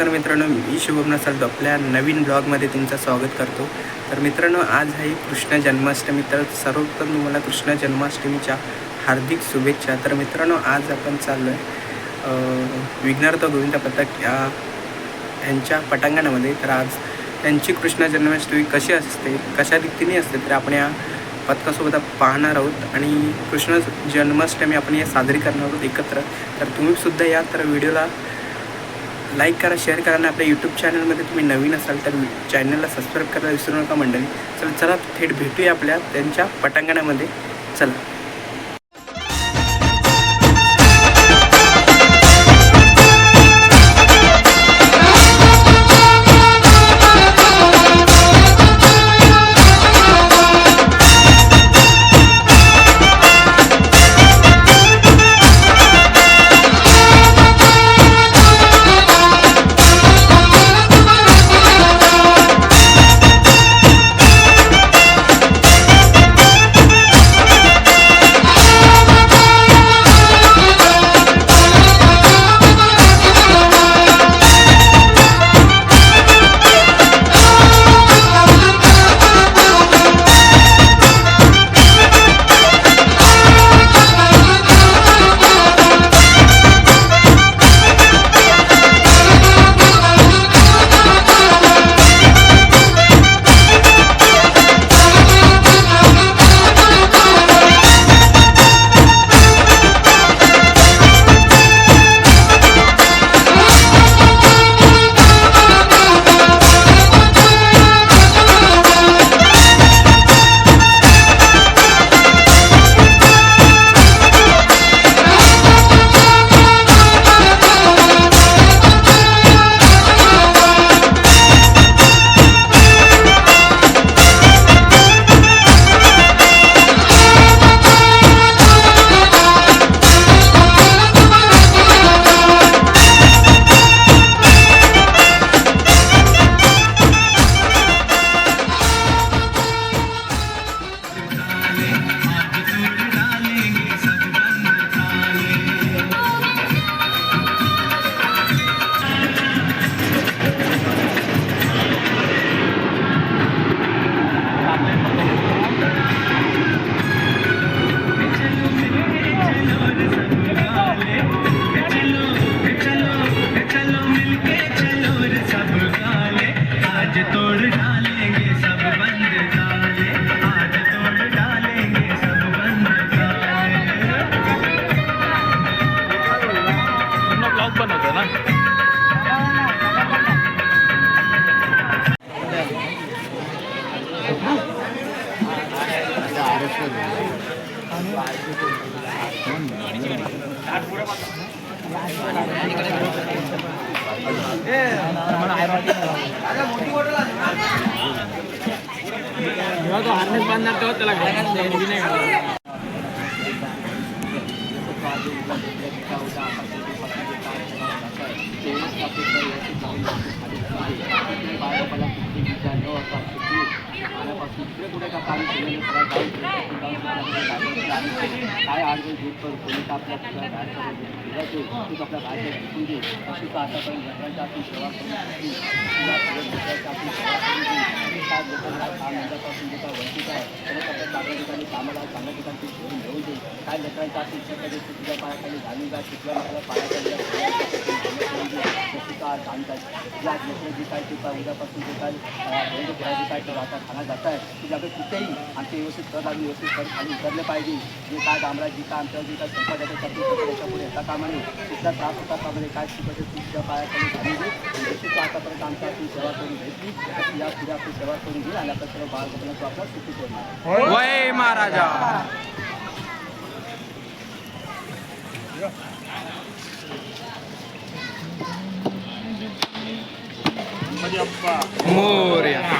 नमस्कार मित्रांनो मी शुभम नसाल आपल्या नवीन ब्लॉगमध्ये तुमचं स्वागत करतो. तर मित्रांनो आज आहे कृष्ण जन्माष्टमी. तर सर्वप्रथम तुम्हाला कृष्ण जन्माष्टमीच्या हार्दिक शुभेच्छा. तर मित्रांनो आज आपण चाललो आहे विघ्नार्थ गोविंद पथक या ह्यांच्या पटांगणामध्ये. तर आज त्यांची कृष्ण जन्माष्टमी कशी असते कशा रीतीने असते तर आपण या पथकासोबत पाहणार आहोत. आणि कृष्ण जन्माष्टमी आपण या साजरी करणार आहोत एकत्र. तर तुम्ही सुद्धा या तर व्हिडिओला लाईक करा शेअर करा आणि आपल्या यूट्यूब चॅनलमध्ये तुम्ही नवीन असाल तर चॅनलला सबस्क्राईब करायला विसरू नका मंडळी. चला चला थेट भेटूया आपल्या त्यांच्या पटांगणामध्ये. चला. जेव्हा तो हार्नेस बांधणार तेव्हा त्याला एरवी नाही घालायला. काय आडवे दूध कर कोणी आपल्या तुझ्या गायचं तूच आपल्या गायचं विकून दे अशी तर आतापर्यंत लेकरांच्या आपण सेवा करून होती तुला सगळं लेकरांच्या आपण सेवा करून दे आणि काय लोकांना काम धंद्यापासून जे काय वंचित आहे तरच आपल्या चांगल्या ठिकाणी कामाला चांगल्या ठिकाणी तू घेऊन घेऊन दे काय लेकरांच्या आपण शिक्षकाचे तू तुझ्या पायाखाली घालून जा शिकल्या आपल्या पायाखाली शिका जाणतात तुला लेकरं जे काय ते काय उद्यापासून जे काय म्हणजे घराचे काय ते आता खाना जात आहे तुझ्याकडे कुठेही आमचे व्यवस्थित कर आम्ही व्यवस्थित कर खाली उतरले पाहिजे. जे काय डांबरा जी काय आमच्या जे काय संपादक त्याच्यापुढे येता कामाने कुठला त्रास होता कामाने काय शिकवते तू तुझ्या पायाखाली घालून दे आतापर्यंत आमच्या आपण सेवा करून घेतली तशी या पुढे आपली सेवा करून घेईल आणि आता सर्व बाळ आपला सुखी करणार महाराजा. मोर्या.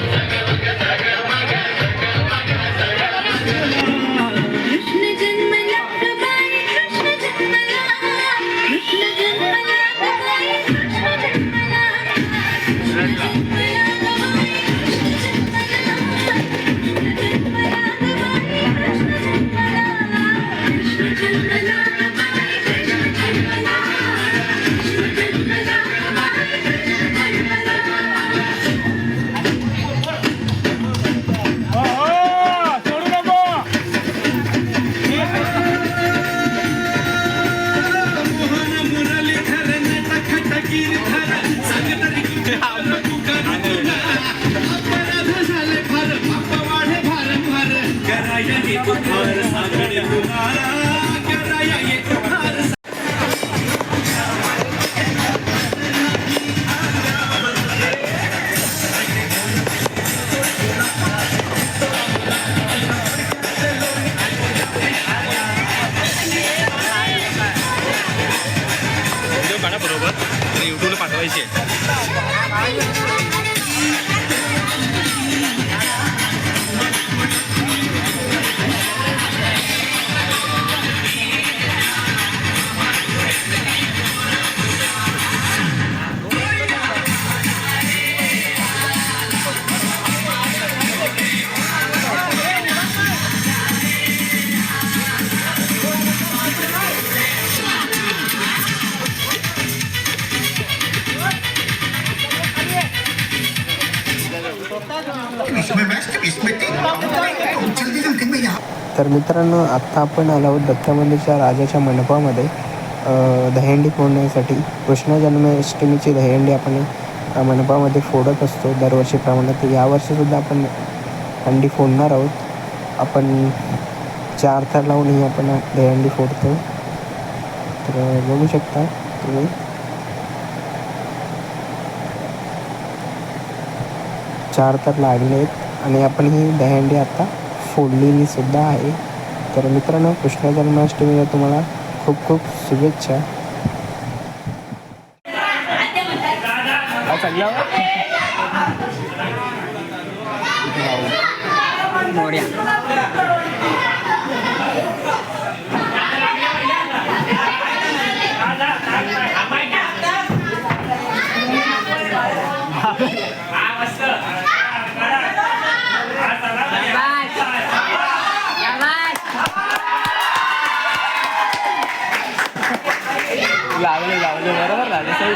कृष्ण काढा बरोबर. आणि यूट्यूबला पाठवायचे. तर मित्रांनो आत्ता आपण आलो आहोत दत्त मंदिरच्या राजाच्या मंडपामध्ये. दहीहंडी फोडण्यासाठी कृष्ण जन्माष्टमीची दहीहंडी आपण मंडपामध्ये फोडत असतो. दरवर्षीप्रमाणे तर यावर्षीसुद्धा आपण हंडी फोडणार आहोत. आपण चार थर लावून ही आपण दहीहंडी फोडतो. तर बघू शकता तुम्ही. चार तर लागले आहेत. आणि आपण ही दहीहंडी आत्ता फोडलेली सुद्धा आहे. तर मित्रांनो कृष्ण जन्माष्टमीला तुम्हाला खूप खूप शुभेच्छा. लागले लागले बरोबर लागले सही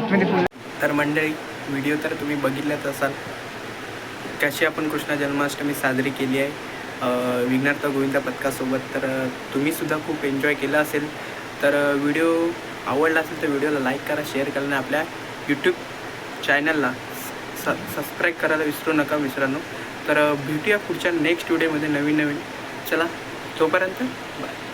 फुल तर मंडळी व्हिडिओ तर तुम्ही बघितलाच असाल. कशी आपण कृष्ण जन्माष्टमी साजरी केली आहे? विघ्नार्थ गोविंदा पथकासोबत तर तुम्हीसुद्धा खूप एन्जॉय केला असेल. तर व्हिडिओ आवडला असेल तर व्हिडिओला लाईक करा शेअर करा आणि आपल्या यूट्यूब चॅनलला स सबस्क्राईब करायला विसरू नका मित्रांनो. तर भेटूया पुढच्या नेक्स्ट व्हिडिओमध्ये नवीन नवीन चला तोपर्यंत बाय